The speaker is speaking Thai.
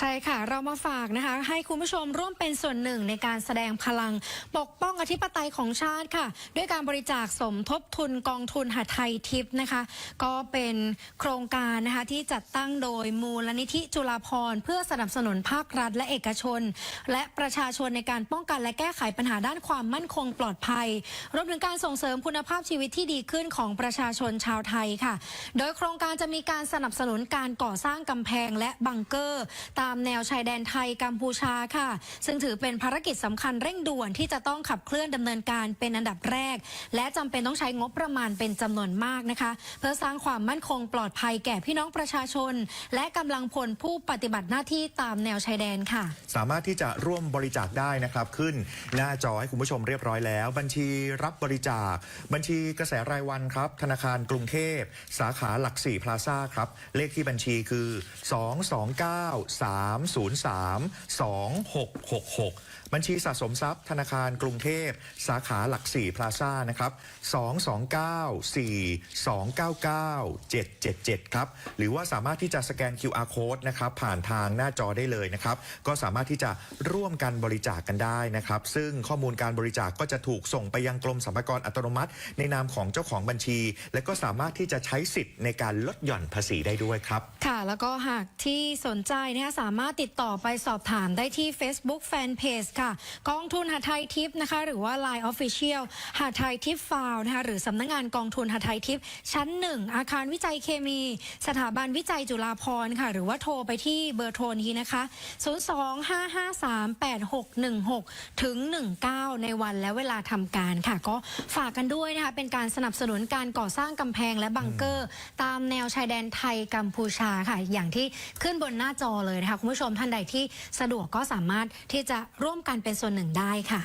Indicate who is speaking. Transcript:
Speaker 1: ใช่ค่ะ เรามาฝากนะคะ ให้คุณผู้ชมร่วมเป็นส่วนหนึ่งในการแสดงพลัง ปกป้องอธิปไตยของชาติค่ะ ด้วยการบริจาคสมทบทุนกองทุนหาไทยทิพย์นะคะ ก็เป็นโครงการนะคะที่จัดตั้งโดยมูลนิธิจุฬาภร์เพื่อสนับสนุนภาครัฐและเอกชน และประชาชนในการป้องกันและแก้ไขปัญหาด้านความมั่นคงปลอดภัย รวมถึงการส่งเสริมคุณภาพชีวิตที่ดีขึ้นของประชาชนชาวไทยค่ะ โดยโครงการจะมีการสนับสนุนการก่อสร้างกำแพงและบังเกอร์ตามามแนวชายแดนไทยกัมพูชาค่ะ ซึ่งถือเป็นภารกิจสำคัญเร่งด่วนที่จะต้องขับเคลื่อนดำเนินการเป็นอันดับแรก และจำเป็นต้องใช้งบประมาณเป็นจำนวนมากนะคะ เพื่อสร้างความมั่นคงปลอดภัยแก่พี่น้องประชาชน และกำลังพลผู้ปฏิบัติหน้าที่ตามแนวชายแดนค่ะ
Speaker 2: สามารถที่จะร่วมบริจาคได้นะครับขึ้นหน้าจอให้คุณผู้ชมเรียบร้อยแล้ว บัญชีรับบริจาค บัญชีกระแสรายวันครับ ธนาคารกรุงเทพ สาขาหลักสี่พลาซ่าครับเลขที่บัญชีคือ303 2666 บัญชีสะสมทรัพย์ธนาคารกรุงเทพ สาขาหลักสี่พลาซ่านะครับ 229-4299-777 ครับ หรือว่าสามารถที่จะสแกน QR code นะครับ ผ่านทางหน้าจอได้เลยนะครับ ก็สามารถที่จะร่วมกันบริจาคกันได้นะครับ ซึ่งข้อมูลการบริจาคก็จะถูกส่งไปยังกรมสรรพากรอัตโนมัติ ในนามของเจ้าของบัญชี และก็สามารถที่จะใช้สิทธิ์ในการลดหย่อนภาษีได้ด้วยครับ
Speaker 1: ค่ะ แล้วก็หากที่สนใจนะคะสามารถติดต่อไปสอบถามได้ที่ Facebook Fanpage ค่ะ กองทุนหาไทยทิพย์นะคะ หรือว่า Line Official หาไทยทิพย์ฟาวนะคะหรือสำนักงานกองทุนหาไทยทิพย์ชั้นหนึ่งอาคารวิจัยเคมี สถาบันวิจัยจุฬาภรณ์ค่ะ หรือว่าโทรไปที่เบอร์โทรนี้นะคะ 025538616 ถึง 19 ในวันและเวลาทำการค่ะ ก็ฝากกันด้วยนะคะ เป็นการสนับสนุนการก่อสร้างกำแพงและบังเกอร์ ตามแนวชายแดนไทยกัมพูชาค่ะ อย่างที่ขึ้นบนหน้าจอเลยนะคะคุณผู้ชมท่านใดที่สะดวกก็สามารถที่จะร่วมกันเป็นส่วนหนึ่งได้ค่ะ